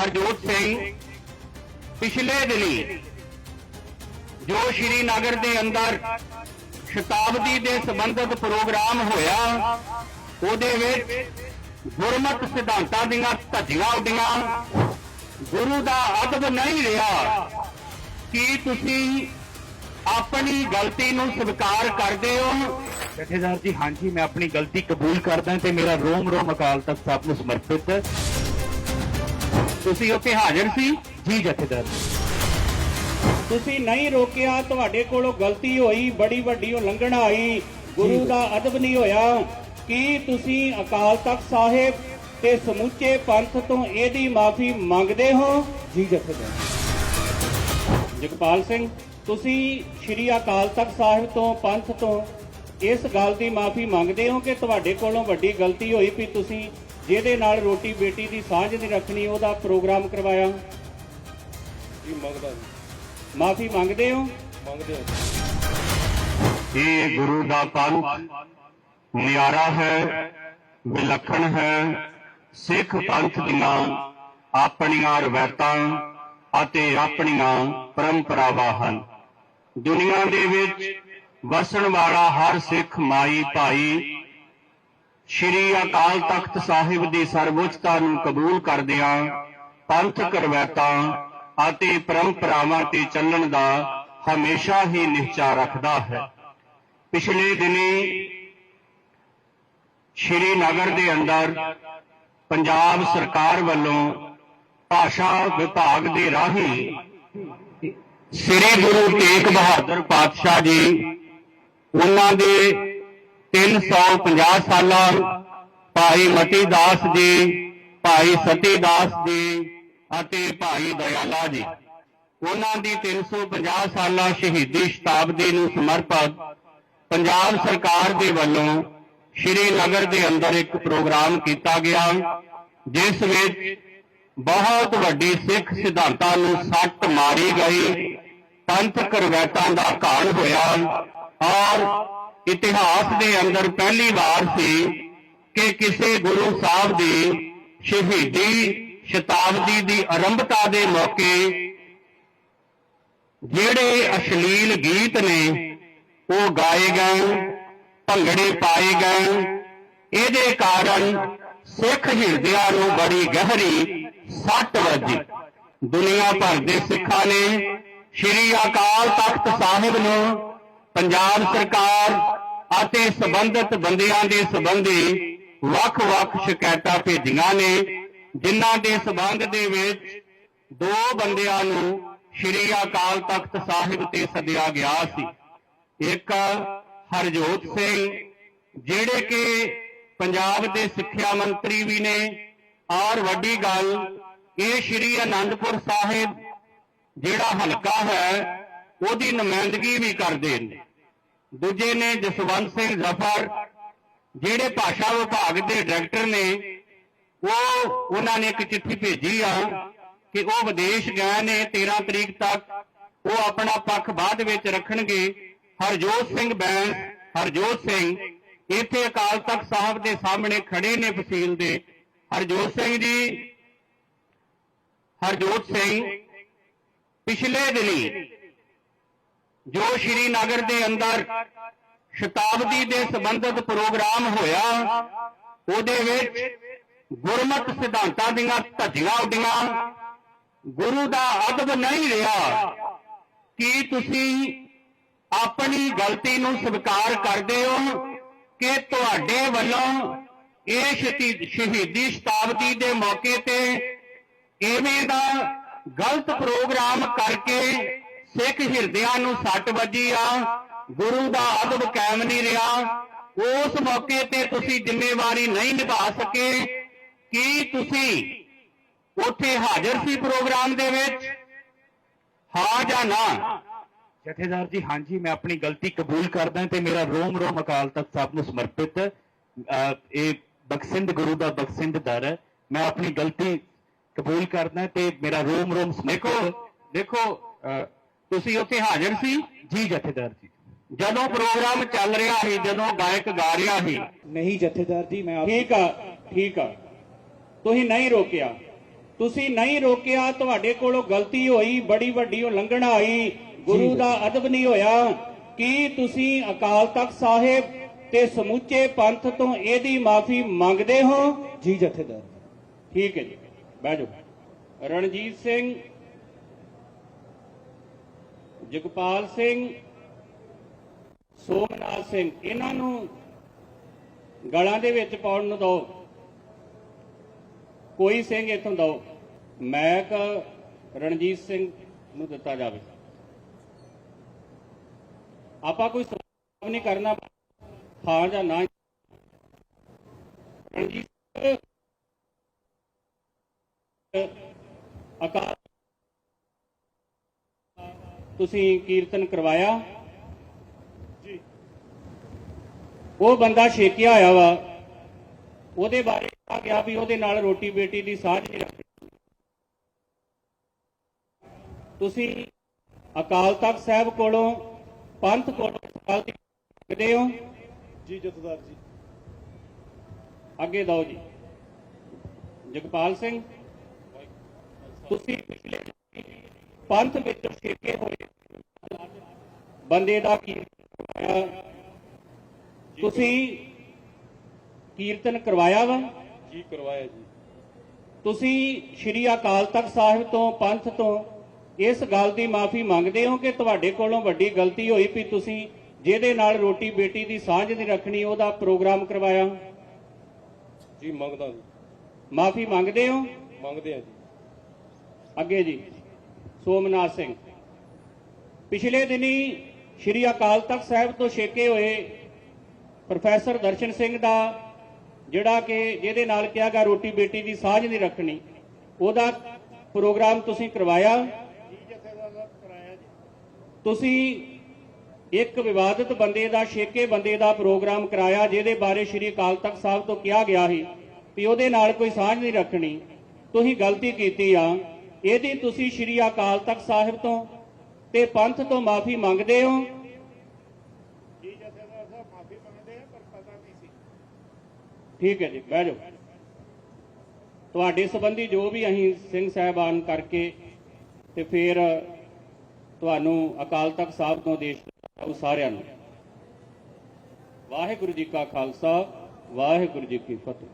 ਹਰਜੋਤ ਸਿੰਘ, ਪਿਛਲੇ ਦਿਨੀ ਜੋ ਸ਼੍ਰੀ ਨਗਰ ਦੇ ਅੰਦਰ ਸ਼ਤਾਬਦੀ ਦੇ ਸੰਬੰਧਿਤ ਪ੍ਰੋਗਰਾਮ ਹੋਇਆ, ਉਹਦੇ ਵਿੱਚ ਗੁਰਮਤ ਸਿਧਾਂਤਾਂ ਦੀਆਂ ਧੱਜੀਆਂ ਉੱਡੀਆਂ। ਗੁਰੂ ਦਾ ਅਦਬ ਨਹੀਂ ਰਿਹਾ ਕੀ ਤੁਸੀਂ ਆਪਣੀ ਗਲਤੀ ਨੂੰ ਸਵੀਕਾਰ ਕਰਦੇ ਹੋ। ਜਥੇਦਾਰ ਜੀ, ਹਾਂਜੀ, ਮੈਂ ਆਪਣੀ ਗਲਤੀ ਕਬੂਲ ਕਰਦਾ ਤੇ ਮੇਰਾ ਰੋਮ ਰੋਮ ਅਕਾਲ ਤਖਤ ਸਾਹਿਬ ਨੂੰ ਸਮਰਪਿਤ। ਹੈ ਤੁਸੀਂ ਉੱਥੇ ਹਾਜ਼ਰ ਸੀ? ਜੀ ਜਥੇਦਾਰ। ਤੁਸੀਂ ਨਹੀਂ ਰੋਕਿਆ ਤੁਹਾਡੇ ਕੋਲੋਂ ਗਲਤੀ ਹੋਈ ਬੜੀ ਵੱਡੀ ਉਲੰਘਣਾ ਆਈ ਗੁਰੂ ਦਾ ਅਦਬ ਨਹੀਂ ਹੋਇਆ। ਕੀ ਤੁਸੀਂ ਅਕਾਲ ਤਖਤ ਸਾਹਿਬ ਤੇ ਸਮੁੱਚੇ ਪੰਥ ਤੋਂ ਇਹਦੀ ਮਾਫੀ ਮੰਗਦੇ ਹੋ? ਜੀ ਜਥੇਦਾਰ। ਜਗਪਾਲ ਸਿੰਘ ਤੁਸੀਂ ਸ਼੍ਰੀ ਅਕਾਲ ਤਖਤ ਸਾਹਿਬ ਤੋਂ ਪੰਥ ਤੋਂ ਇਸ ਗੱਲ ਦੀ ਮਾਫੀ ਮੰਗਦੇ ਹੋ ਕਿ ਤੁਹਾਡੇ ਕੋਲੋਂ ਵੱਡੀ ਗਲਤੀ ਹੋਈ ਵੀ ਤੁਸੀਂ ਜਿਹਦੇ ਨਾਲ ਰੋਟੀ ਬੇਟੀ ਦੀ ਸਾਂਝ ਨਹੀਂ ਰੱਖਣੀ ਉਹਦਾ ਪ੍ਰੋਗਰਾਮ ਕਰਵਾਇਆ। ਜੀ ਮੰਗਦਾ ਜੀ? ਮਾਫੀ ਮੰਗਦੇ ਹੋ? ਮੰਗਦੇ ਹਾਂ। ਇਹ ਗੁਰੂ ਦਾ ਪੰਥ ਨਿਆਰਾ ਹੈ ਵਿਲੱਖਣ ਹੈ। ਸਿੱਖ ਪੰਥ ਦੀਆਂ ਆਪਣੀਆਂ ਰਵਾਇਤਾਂ ਅਤੇ ਆਪਣੀਆਂ ਪਰੰਪਰਾਵਾਂ ਹਨ। ਦੁਨੀਆ ਦੇ ਵਿੱਚ ਵਸਣ ਵਾਲਾ ਹਰ ਸਿੱਖ ਮਾਈ ਭਾਈ ਸ਼੍ਰੀ ਅਕਾਲ ਤਖਤ ਸਾਹਿਬ ਦੀ ਸਰਵਉੱਚਤਾ ਨੂੰ ਕਬੂਲ ਕਰਦਿਆਂ ਪੰਥਕ ਰਵਾਇਤਾਂ ਅਤੇ ਪਰੰਪਰਾਵਾਂ ਤੇ ਚੱਲਣ ਦਾ ਹਮੇਸ਼ਾ ਹੀ ਨਿਸ਼ਚਾ ਰੱਖਦਾ ਹੈ। ਪਿਛਲੇ ਦਿਨੀ ਸ਼੍ਰੀ ਨਗਰ ਦੇ ਅੰਦਰ ਪੰਜਾਬ ਸਰਕਾਰ ਵੱਲੋਂ ਭਾਸ਼ਾ ਵਿਭਾਗ ਦੇ ਰਾਹੀਂ ਸ੍ਰੀ ਗੁਰੂ ਤੇਗ ਬਹਾਦਰ ਪਾਤਸ਼ਾਹ ਜੀ, ਉਹਨਾਂ ਦੇ 350 ਸਾਲਾਂ ਭਾਈ ਮਤੀ ਦਾਸ ਜੀ, ਭਾਈ ਸਤੀ ਦਾਸ ਜੀ ਅਤੇ ਭਾਈ ਦਇਆਲਾ ਜੀ। ਉਹਨਾਂ ਦੀ 350 ਸਾਲਾ ਸ਼ਹੀਦੀ ਸ਼ਤਾਬਦੀ ਨੂੰ ਸਮਰਪਿਤ ਪੰਜਾਬ ਸਰਕਾਰ ਦੇ ਵੱਲੋਂ ਸ਼੍ਰੀ ਨਗਰ ਦੇ ਅੰਦਰ ਇੱਕ ਪ੍ਰੋਗਰਾਮ ਕੀਤਾ ਗਿਆ, ਜਿਸ ਵਿੱਚ ਬਹੁਤ ਵੱਡੀ ਸਿੱਖ ਸਿਧਾਂਤਾਂ ਨੂੰ ਸੱਟ ਮਾਰੀ ਗਈ, ਪੰਥਕ ਰਵਾਇਤਾਂ ਦਾ ਘਾਣ ਹੋਇਆ ਔਰ ਇਤਿਹਾਸ ਦੇ ਅੰਦਰ ਪਹਿਲੀ ਵਾਰ ਸੀ ਕਿ ਕਿਸੇ ਗੁਰੂ ਸਾਹਿਬ ਦੀ ਸ਼ਹੀਦੀ ਸ਼ਤਾਬਦੀ ਦੀ ਆਰੰਭਤਾ ਦੇ ਮੌਕੇ ਜਿਹੜੇ ਅਸ਼ਲੀਲ ਗੀਤ ਨੇ, ਉਹ ਗਾਏ ਗਏ, ਭੰਗੜੇ ਪਾਏ ਗਏ। ਇਹਦੇ ਕਾਰਨ ਸਿੱਖ ਹਿਰਦਿਆਂ ਨੂੰ ਬੜੀ ਗਹਿਰੀ ਸੱਟ ਵੱਜੀ। ਦੁਨੀਆ ਭਰ ਦੇ ਸਿੱਖਾਂ ਨੇ ਸ਼੍ਰੀ ਅਕਾਲ ਤਖਤ ਸਾਹਿਬ ਨੂੰ ਪੰਜਾਬ ਸਰਕਾਰ ਅਤੇ ਸੰਬੰਧਿਤ ਬੰਦਿਆਂ ਦੇ ਸੰਬੰਧੀ ਵੱਖ-ਵੱਖ ਸ਼ਿਕਾਇਤਾਂ ਭੇਜੀਆਂ ਨੇ, ਜਿਨ੍ਹਾਂ ਦੇ ਸਬੰਧ ਦੇ ਵਿੱਚ ਦੋ ਬੰਦਿਆਂ ਨੂੰ ਸ਼੍ਰੀ ਅਕਾਲ ਤਖਤ ਸਾਹਿਬ ਤੇ ਸੱਦਿਆ ਗਿਆ ਸੀ। ਇੱਕ ਹਰਜੋਤ ਸਿੰਘ, ਜਿਹੜੇ ਕਿ ਪੰਜਾਬ ਦੇ ਸਿੱਖਿਆ ਮੰਤਰੀ ਵੀ ਨੇ। ਔਰ ਵੱਡੀ ਗੱਲ, ਇਹ ਸ਼੍ਰੀ ਅਨੰਦਪੁਰ ਸਾਹਿਬ ਜਿਹੜਾ ਹਲਕਾ ਹੈ, ਉਹਦੀ ਨੁਮਾਇੰਦਗੀ ਵੀ ਕਰਦੇ ਨੇ। ਦੂਜੇ ਨੇ ਜਸਵੰਤ ਸਿੰਘ ਜ਼ਫਰ, ਜਿਹੜੇ ਭਾਸ਼ਾ ਵਿਭਾਗ ਦੇ ਡਾਇਰੈਕਟਰ ਨੇ, ਉਹ ਉਹਨਾਂ ਨੇ ਇੱਕ ਚਿੱਠੀ ਭੇਜੀ ਆ ਕਿ ਉਹ ਵਿਦੇਸ਼ ਗਏ ਨੇ 13 ਤਰੀਕ ਤੱਕ, ਉਹ ਆਪਣਾ ਪੱਖ ਬਾਅਦ ਵਿੱਚ ਰੱਖਣਗੇ। ਹਰਜੋਤ ਸਿੰਘ ਬੈਂਸ, ਹਰਜੋਤ ਸਿੰਘ, ਇੱਥੇ ਅਕਾਲ ਤਖਤ ਸਾਹਿਬ ਦੇ ਸਾਹਮਣੇ ਖੜੇ ਨੇ ਫਸੀਲ ਦੇ। ਹਰਜੋਤ ਸਿੰਘ ਜੀ, ਹਰਜੋਤ ਸਿੰਘ, ਪਿਛਲੇ ਦਿਨੀ ਜੋ ਸ੍ਰੀਨਗਰ ਦੇ ਅੰਦਰ ਸ਼ਤਾਬਦੀ ਦੇ ਸੰਬੰਧਿਤ ਪ੍ਰੋਗਰਾਮ ਹੋਇਆ, ਉਹਦੇ ਵਿੱਚ ਗੁਰਮਤ ਸਿਧਾਂਤਾਂ ਦੀਆਂ ਧੱਜੀਆਂ ਉੱਡੀਆਂ। ਗੁਰੂ ਦਾ ਅਦਬ ਨਹੀਂ ਰਿਹਾ ਕੀ ਤੁਸੀਂ ਆਪਣੀ ਗਲਤੀ ਨੂੰ ਸਵੀਕਾਰ ਕਰਦੇ ਹੋ ਕਿ ਤੁਹਾਡੇ ਵੱਲੋਂ ਇਹ ਸ਼ਤੀ- ਸ਼ਹੀਦੀ ਸ਼ਤਾਬਦੀ ਦੇ ਮੌਕੇ ਤੇ ਇਵੇਂ ਦਾ ਗਲਤ ਪ੍ਰੋਗਰਾਮ ਕਰਕੇ ਸਿੱਖ ਹਿਰਦਿਆਂ ਨੂੰ ਸੱਟ ਵੱਜੀ ਆ, ਗੁਰੂ ਦਾ ਅਦਬ ਕਾਇਮ ਨਹੀਂ ਰਿਹਾ। ਉਸ ਮੌਕੇ ਤੇ ਤੁਸੀਂ ਜ਼ਿੰਮੇਵਾਰੀ ਨਹੀਂ ਨਿਭਾ ਸਕੇ। ਕੀ ਤੁਸੀਂ ਉੱਥੇ ਹਾਜ਼ਰ ਸੀ ਪ੍ਰੋਗਰਾਮ ਦੇ ਵਿੱਚ? ਹਾਂ ਜਾਂ ਨਾ? ਜਥੇਦਾਰ ਜੀ, ਹਾਂਜੀ, ਮੈਂ ਆਪਣੀ ਗਲਤੀ ਕਬੂਲ ਕਰਦਾ ਤੇ ਮੇਰਾ ਰੋਮ ਰੋਮ ਅਕਾਲ ਤਖਤ ਸਾਹਿਬ ਨੂੰ ਸਮਰਪਿਤ ਇਹ ਬਖਸ਼ਿੰਦ, ਗੁਰੂ ਦਾ ਬਖਸ਼ਿੰਦ ਦਰ ਹੈ। ਮੈਂ ਆਪਣੀ ਗਲਤੀ ਕਬੂਲ ਕਰਦਾ ਤੇ ਮੇਰਾ ਰੋਮ ਰੋਮ ਦੇਖੋ ਦੇਖੋ ਤੁਸੀਂ ਉੱਥੇ ਹਾਜ਼ਰ ਸੀ? ਜੀ ਜਥੇਦਾਰ ਜੀ। ਜਦੋਂ ਪ੍ਰੋਗਰਾਮ ਚੱਲ ਰਿਹਾ ਸੀ ਜਦੋਂ ਗਾਇਕ ਗਾ ਰਿਹਾ ਸੀ? ਨਹੀਂ ਜਥੇਦਾਰ ਜੀ ਮੈਂ ਠੀਕ ਆ ਠੀਕ ਆ। ਤੁਸੀਂ ਨਹੀਂ ਰੋਕਿਆ। ਤੁਸੀਂ ਨਹੀਂ ਰੋਕਿਆ ਤੁਹਾਡੇ ਕੋਲੋਂ ਗਲਤੀ ਹੋਈ ਬੜੀ ਵੱਡੀ ਉਲੰਘਣਾ ਆਈ ਗੁਰੂ ਦਾ ਅਦਬ ਨਹੀਂ ਹੋਇਆ। ਕੀ ਤੁਸੀਂ ਅਕਾਲ ਤਖਤ ਸਾਹਿਬ ਤੇ ਸਮੁੱਚੇ ਪੰਥ ਤੋਂ ਇਹਦੀ ਮਾਫੀ ਮੰਗਦੇ ਹੋ? ਜੀ ਜਥੇਦਾਰ ਠੀਕ ਹੈ ਜੀ। ਬਹਿ ਜਾਓ। ਰਣਜੀਤ ਸਿੰਘ ਜਗਪਾਲ ਸਿੰਘ, ਸੋਮਨਾਥ ਸਿੰਘ, ਇਹਨਾਂ ਨੂੰ ਗਲਾਂ ਦੇ ਵਿੱਚ ਪਾਉਣ ਨੂੰ ਦਿਓ ਕੋਈ ਸਿੰਘ ਇੱਥੋਂ ਦਿਓ ਮੈਕ ਰਣਜੀਤ ਸਿੰਘ ਨੂੰ ਦਿੱਤਾ ਜਾਵੇ। ਆਪਾਂ ਕੋਈ ਸਵਾਲ ਨਹੀਂ ਕਰਨਾ, ਹਾਂ ਜਾਂ ਨਾ। ਰਣਜੀਤ ਸਿੰਘ ਅਕਾਲ ਤੁਸੀਂ ਕੀਰਤਨ ਕਰਵਾਇਆ? ਜੀ ਉਹ ਬੰਦਾ ਛੇਕਿਆ ਹੋਇਆ ਵਾ। ਉਹਦੇ ਬਾਰੇ ਆ ਗਿਆ ਵੀ ਉਹਦੇ ਨਾਲ ਰੋਟੀ ਬੇਟੀ ਦੀ ਸਾਂਝ ਨਹੀਂ ਰੱਖਣੀ। ਤੁਸੀਂ ਅਕਾਲ ਤਖਤ ਸਾਹਿਬ ਕੋਲੋਂ ਪੰਥ ਕੋਲੋਂ ਸਵਾਲ ਦੀ ਮੰਗਦੇ ਹੋ? ਜੀ ਜਥੇਦਾਰ ਜੀ। ਅੱਗੇ ਦਿਓ ਜੀ। ਜਗਪਾਲ ਸਿੰਘ ਤੁਸੀਂ ਪਿਛਲੇ ਪੰਥ ਵਿੱਚ ਛੇਕੇ ਹੋਏ। ਬੰਦੇ ਦਾ ਕੀਰਤਨ ਕਰਵਾਇਆ ਤੁਸੀਂ ਕੀਰਤਨ ਕਰਵਾਇਆ ਵਾ? ਜੀ ਕਰਵਾਇਆ ਜੀ। ਤੁਸੀਂ ਸ਼੍ਰੀ ਅਕਾਲ ਤਖਤ ਸਾਹਿਬ ਤੋਂ ਪੰਥ ਤੋਂ ਇਸ ਗੱਲ ਦੀ ਮਾਫੀ ਮੰਗਦੇ ਹੋ ਕਿ ਤੁਹਾਡੇ ਕੋਲੋਂ ਵੱਡੀ ਗਲਤੀ ਹੋਈ ਵੀ ਤੁਸੀਂ ਜਿਹਦੇ ਨਾਲ ਰੋਟੀ ਬੇਟੀ ਦੀ ਸਾਂਝ ਨਹੀਂ ਰੱਖਣੀ ਉਹਦਾ ਪ੍ਰੋਗਰਾਮ ਕਰਵਾਇਆ? ਜੀ ਮੰਗਦਾ ਜੀ। ਮਾਫੀ ਮੰਗਦੇ ਹੋ? ਮੰਗਦੇ ਆ ਜੀ। ਅੱਗੇ ਜੀ। ਸੋਮਨਾਥ ਸਿੰਘ। ਪਿਛਲੇ ਦਿਨੀ ਸ਼੍ਰੀ ਅਕਾਲ ਤਖਤ ਸਾਹਿਬ ਤੋਂ ਛੇਕੇ ਹੋਏ ਪ੍ਰੋਫੈਸਰ ਦਰਸ਼ਨ ਸਿੰਘ ਦਾ, ਜਿਹੜਾ ਕਿ ਜਿਹਦੇ ਨਾਲ ਕਿਹਾ ਗਿਆ ਰੋਟੀ ਬੇਟੀ ਦੀ ਸਾਂਝ ਨਹੀਂ ਰੱਖਣੀ, ਉਹਦਾ ਪ੍ਰੋਗਰਾਮ ਤੁਸੀਂ ਕਰਵਾਇਆ। ਤੁਸੀਂ ਇੱਕ ਵਿਵਾਦਿਤ ਬੰਦੇ ਦਾ, ਛੇਕੇ ਬੰਦੇ ਦਾ ਪ੍ਰੋਗਰਾਮ ਕਰਾਇਆ, ਜਿਹਦੇ ਬਾਰੇ ਸ਼੍ਰੀ ਅਕਾਲ ਤਖਤ ਸਾਹਿਬ ਤੋਂ ਕਿਹਾ ਗਿਆ ਸੀ ਵੀ ਉਹਦੇ ਨਾਲ ਕੋਈ ਸਾਂਝ ਨਹੀਂ ਰੱਖਣੀ। ਤੁਸੀਂ ਗਲਤੀ ਕੀਤੀ ਆ। ਇਹਦੀ ਤੁਸੀਂ ਸ਼੍ਰੀ ਅਕਾਲ ਤਖਤ ਸਾਹਿਬ ਤੋਂ ਤੇ ਪੰਥ ਤੋਂ ਮਾਫੀ ਮੰਗਦੇ ਹੋ? ਜੀ ਜਥੇਦਾਰ ਸਾਹਿਬ ਮਾਫੀ ਮੰਗਦੇ ਆ ਪਰ ਪਤਾ ਨਹੀਂ ਸੀ। ਠੀਕ ਹੈ ਜੀ ਬਹਿ ਜਾਓ। ਤੁਹਾਡੇ ਸੰਬੰਧੀ ਜੋ ਵੀ ਅਸੀਂ ਸਿੰਘ ਸਾਹਿਬਾਨ ਕਰਕੇ ਤੇ ਫਿਰ ਤੁਹਾਨੂੰ ਅਕਾਲ ਤਖਤ ਸਾਹਿਬ ਤੋਂ ਦੇਸ਼ ਉਹ ਸਾਰਿਆਂ ਨੂੰ। ਵਾਹਿਗੁਰੂ ਜੀ ਕਾ ਖਾਲਸਾ ਵਾਹਿਗੁਰੂ ਜੀ ਕੀ ਫਤਿਹ।